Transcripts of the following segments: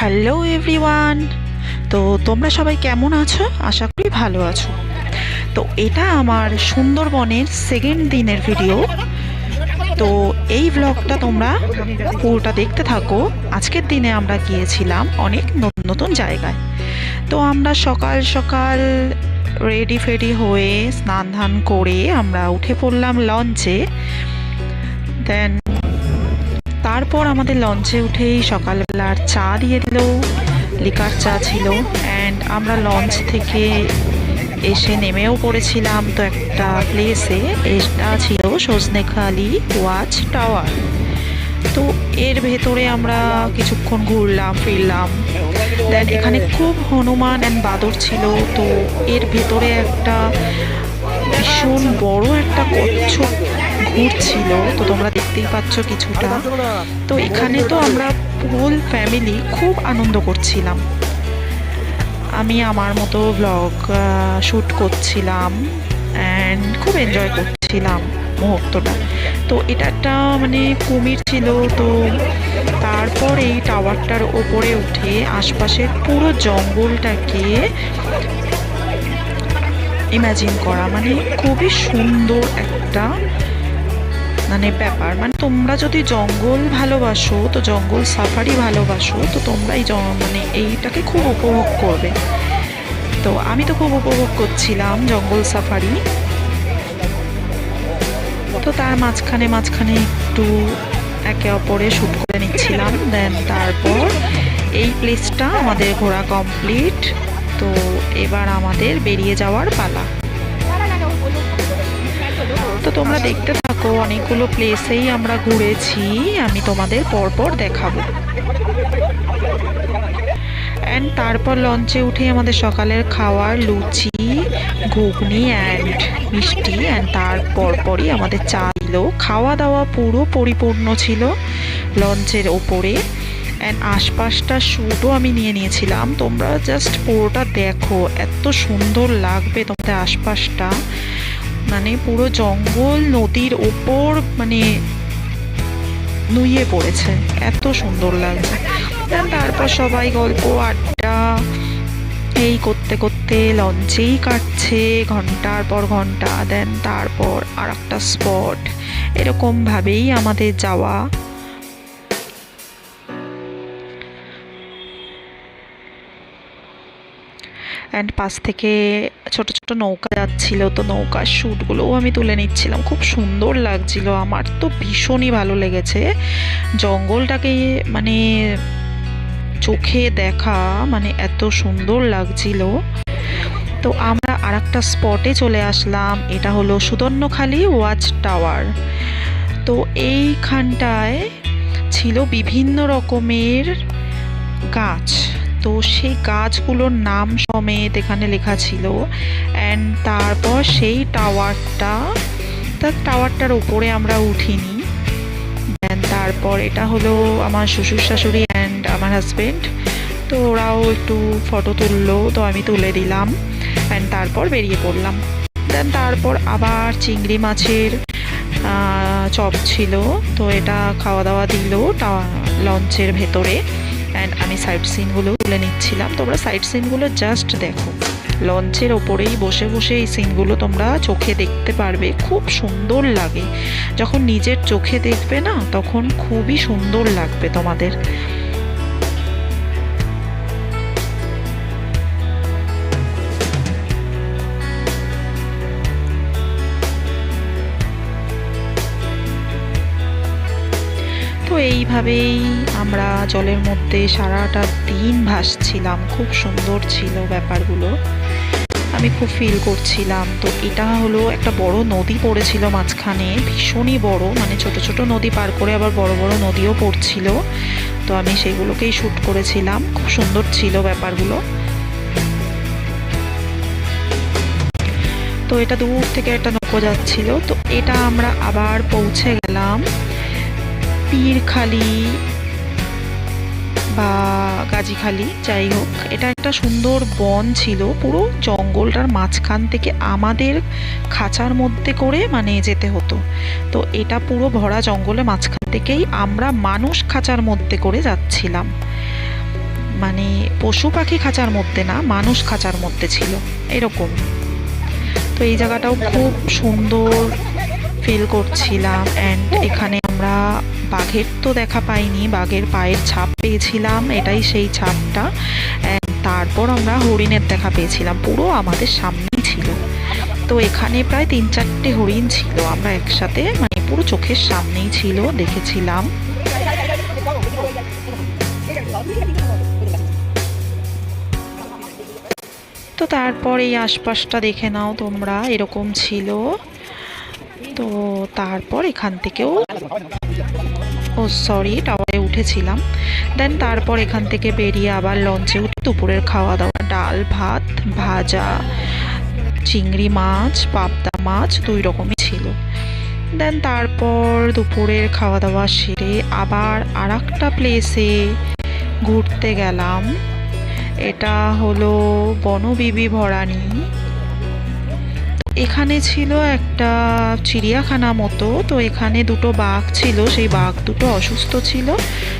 Hello everyone তো তোমরা সবাই কেমন আছো? আশা করি ভালো আছো। তো এটা আমার সুন্দরবনের সেকেন্ড দিনের ভিডিও তো এই ব্লগটা তোমরা পুরোটা দেখতে থাকো। আজকের দিনে আমরা গিয়েছিলাম অনেক নতুন নতুন জায়গায়। তো আমরা সকাল সকাল রেডি ফেডি হয়ে স্নান, ধান করে আমরা উঠে পড়লাম লঞ্চে। দেন তারপর আমাদের লঞ্চে উঠেই সকালবেলার চা দিয়ে দিল লিকার চা ছিল অ্যান্ড আমরা লঞ্চ থেকে এসে নেমেও পড়েছিলাম তো একটা প্লেসে এটা ছিল সজনেখালি ওয়াচ টাওয়ার তো এর ভেতরে আমরা কিছুক্ষণ ঘুরলাম, ফিরলাম। দেন এখানে খুব হনুমান অ্যান্ড বাদর ছিল, তো এর ভেতরে একটা ভীষণ বড় একটা কচ্ছপ ঘুরছিল তো তোমরা দেখতেই পাচ্ছ কিছুটা। তো এখানে তো আমরা ফুল ফ্যামিলি খুব আনন্দ করছিলাম। আমি আমার মতো ব্লগ শ্যুট করছিলাম অ্যান্ড খুব এনজয় করছিলাম মুহূর্তটা। তো এটা একটা মানে কুমির ছিল, তো তারপর এই টাওয়ারটার ওপরে উঠে আশপাশের পুরো জঙ্গলটাকে ইমাজিন করা মানে খুবই সুন্দর একটা মানে ব্যাপার। মানে তোমরা যদি জঙ্গল ভালোবাসো, তো জঙ্গল সাফারি ভালোবাসো, তো তোমরা এই মানে এইটাকে খুব উপভোগ করবে। তো আমি তো খুব উপভোগ করছিলাম জঙ্গল সাফারি। তো তার মাঝখানে মাঝখানে একটু একে অপরে শ্যুট করে নিচ্ছিলাম। দেন তারপর এই প্লেসটা আমাদের ঘোরা কমপ্লিট তো এবার আমাদের বেরিয়ে যাওয়ার পালা। তোমরা দেখতে থাকো, অনেকগুলো প্লেসেই আমরা ঘুরেছি, আমি তোমাদের পরপর দেখাবো। অ্যান্ড তারপর লঞ্চে উঠে আমাদের সকালের খাওয়ার লুচি, ঘুগনি অ্যান্ড মিষ্টি অ্যান্ড তারপর পরই আমাদের চা দিল খাওয়া দাওয়া পুরো পরিপূর্ণ ছিল লঞ্চের ওপরে। অ্যান্ড আশপাশটা শ্যুটও আমি নিয়ে নিয়েছিলাম। তোমরা জাস্ট পুরোটা দেখো, এত সুন্দর লাগবে তোমাদের আশপাশটা। মানে পুরো জঙ্গল নদীর ওপর মানে নুয়ে পড়েছে। এত সুন্দর লাগছে। তারপর সবাই গল্প, আড্ডা, এই করতে করতে লঞ্চেই কাটছে ঘণ্টার পর ঘণ্টা। দেন তারপর আর একটা স্পট এরকমভাবেই আমাদের যাওয়া অ্যান্ড পাশ থেকে ছোট ছোট নৌকা যাচ্ছিল, তো নৌকার শ্যুটগুলোও আমি তুলে নিচ্ছিলাম। খুব সুন্দর লাগছিল আমার, তো ভীষণই ভালো লেগেছে। জঙ্গলটাকে মানে চোখে দেখা মানে এত সুন্দর লাগছিল। তো আমরা আর একটা স্পটে চলে আসলাম, এটা হলো সুদর্ণখালি ওয়াচ টাওয়ার। তো এইখানটায় ছিল বিভিন্ন রকমের গাছ। তো সেই গাছগুলোর নাম সমেত এখানে লেখা ছিল। অ্যান্ড তারপর সেই টাওয়ারটা তার টাওয়ারটার উপরে আমরা উঠিনি। দেন তারপর এটা হলো আমার শ্বশুর শাশুড়ি অ্যান্ড আমার হাজবেন্ড তো ওরাও একটু ফটো তুললো, তো আমি তুলে দিলাম। অ্যান্ড তারপর বেরিয়ে পড়লাম। দেন তারপর আবার চিংড়ি মাছের চপ ছিল। তো এটা খাওয়া দাওয়া দিল লঞ্চের ভেতরে। অ্যান্ড আমি সাইড সিনগুলো তুলে নিচ্ছিলাম। তোমরা সাইড সিনগুলো জাস্ট দেখো। লঞ্চের ওপরেই বসে বসে এই সিনগুলো তোমরা চোখে দেখতে পারবে। খুব সুন্দর লাগে। যখন নিজের চোখে দেখবে না, তখন খুবই সুন্দর লাগবে তোমাদের। তো এইভাবেই আমরা জলের মধ্যে সারাটা দিন ভাসছিলাম। খুব সুন্দর ছিল ব্যাপারগুলো। আমি খুব ফিল করছিলাম। তো এটা হলো একটা বড় নদী পড়েছিল মাঝখানে, ভীষণই বড়। মানে ছোট ছোট নদী পার করে আবার বড় বড় নদীও পড়ছিল। তো আমি সেগুলোকেই শ্যুট করেছিলাম। খুব সুন্দর ছিল ব্যাপারগুলো। তো এটা দূর থেকে একটা নৌকো যাচ্ছিল। তো এটা আমরা আবার পৌঁছে গেলাম। পীরখালি বা গাজীখালি, যাই হোক, এটা একটা সুন্দর বন ছিল। পুরো জঙ্গলটার মাঝখান থেকে আমাদের খাঁচার মধ্যে করে মানে যেতে হতো। তো এটা পুরো ভরা জঙ্গলের মাঝখান থেকেই আমরা মানুষ খাঁচার মধ্যে করে যাচ্ছিলাম। মানে পশু পাখি খাঁচার মধ্যে না, মানুষ খাঁচার মধ্যে ছিল। এরকম। তো এই জায়গাটাও খুব সুন্দর। ফিল করছিলাম অ্যান্ড এখানে আমরা বাঘের তো দেখা পাইনি বাঘের পায়ের ছাপ পেয়েছিলাম এটাই সেই ছাপটা তারপর আমরা হরিণের দেখা পেয়েছিলাম পুরো আমাদের সামনেই ছিল। তো এখানে প্রায় তিন চারটে হরিণ ছিল আমরা একসাথে মানে পুরো চোখের সামনেই ছিল দেখেছিলাম। তো তারপর এই আশপাশটা দেখে নাও তোমরা এরকম ছিল। তো তারপর এখান থেকেও ও সরি টাওয়ারে উঠেছিলাম। দেন তারপর এখান থেকে বেরিয়ে আবার লঞ্চে উঠে দুপুরের খাওয়া দাওয়া ডাল, ভাত, ভাজা, চিংড়ি মাছ, পাবদা মাছ, দুই রকমই ছিল। দেন তারপর দুপুরের খাওয়া দাওয়া সেরে আবার আর একটা প্লেসে ঘুরতে গেলাম। এটা হলো বনবিবি ভরানি। এখানে ছিল একটা চিড়িয়াখানা মতো, তো এখানে দুটো বাঘ ছিল, সেই বাঘ দুটো অসুস্থ ছিল।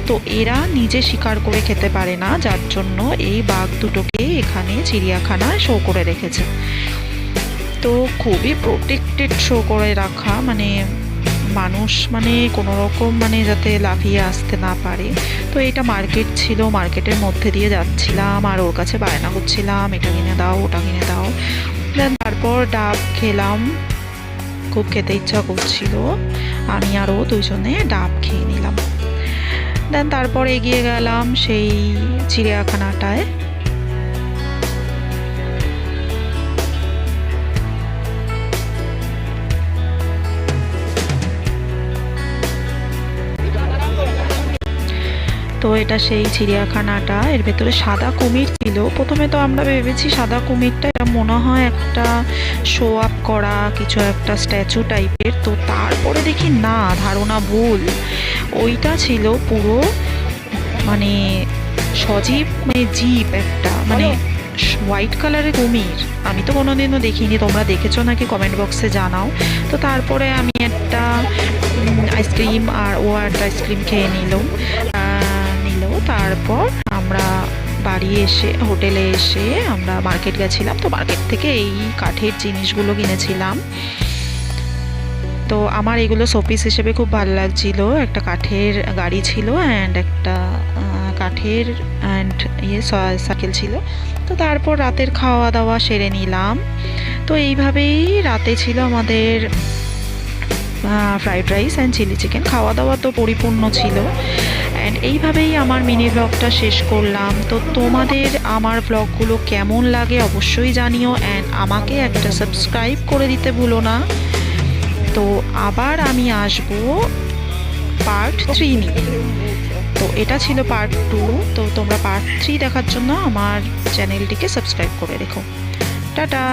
তো এরা নিজে শিকার করে খেতে পারে না, যার জন্য এই বাঘ দুটোকে এখানে চিড়িয়াখানায় শো করে রেখেছে। তো খুবই প্রোটেক্টেড শো করে রাখা মানে মানুষ মানে কোনো রকম মানে যাতে লাফিয়ে আসতে না পারে। তো এটা মার্কেট ছিল, মার্কেটের মধ্যে দিয়ে যাচ্ছিলাম, আর ওর কাছে বায়না করছিলাম, এটা কিনে দাও, ওটা কিনে দাও। দেন তারপর ডাব খেলাম। খুব খেতে ইচ্ছা করছিল। আমি আরও দুজনে ডাব খেয়ে নিলাম। দেন তারপর এগিয়ে গেলাম সেই চিড়িয়াখানাটায়। তো এটা সেই চিড়িয়াখানাটা। এর ভেতরে সাদা কুমির ছিল। প্রথমে তো আমরা ভেবেছি সাদা কুমিরটা এটা মনে হয় একটা শো আপ করা কিছু একটা স্ট্যাচু টাইপের তো তারপরে দেখি না ধারণা ভুল। ওইটা ছিল পুরো মানে সজীব মানে জীব একটা মানে হোয়াইট কালারের কুমির। আমি তো কোনোদিনও দেখিনি। তোমরা দেখেছ নাকি? কমেন্ট বক্সে জানাও। তো তারপরে আমি একটা আইসক্রিম আর ও একটা আইসক্রিম খেয়ে নিলাম। নিল তারপর আমরা বাড়ি এসে, হোটেলে এসে আমরা মার্কেট গেছিলাম। তো মার্কেট থেকে এই কাঠের জিনিসগুলো কিনেছিলাম। তো আমার এগুলো শোপিস হিসেবে খুব ভালো লাগছিল। একটা কাঠের গাড়ি ছিল অ্যান্ড একটা কাঠের অ্যান্ড ইয়ে সাইকেল ছিল। তো তারপর রাতের খাওয়া দাওয়া সেরে নিলাম। তো এইভাবেই রাতে ছিল আমাদের fried rice and chilli chicken খাওয়া দাওয়া তো পরিপূর্ণ ছিল। অ্যান্ড এইভাবেই আমার মিনি ব্লগটা শেষ করলাম। তো তোমাদের আমার ব্লগগুলো কেমন লাগে অবশ্যই জানিও। অ্যান্ড আমাকে একটা সাবস্ক্রাইব করে দিতে ভুলো না। তো আবার আমি আসব পার্ট থ্রি নিয়ে। তো এটা ছিল পার্ট টু তো তোমরা পার্ট থ্রি দেখার জন্য আমার চ্যানেলটিকে সাবস্ক্রাইব করে রেখো। টাটা!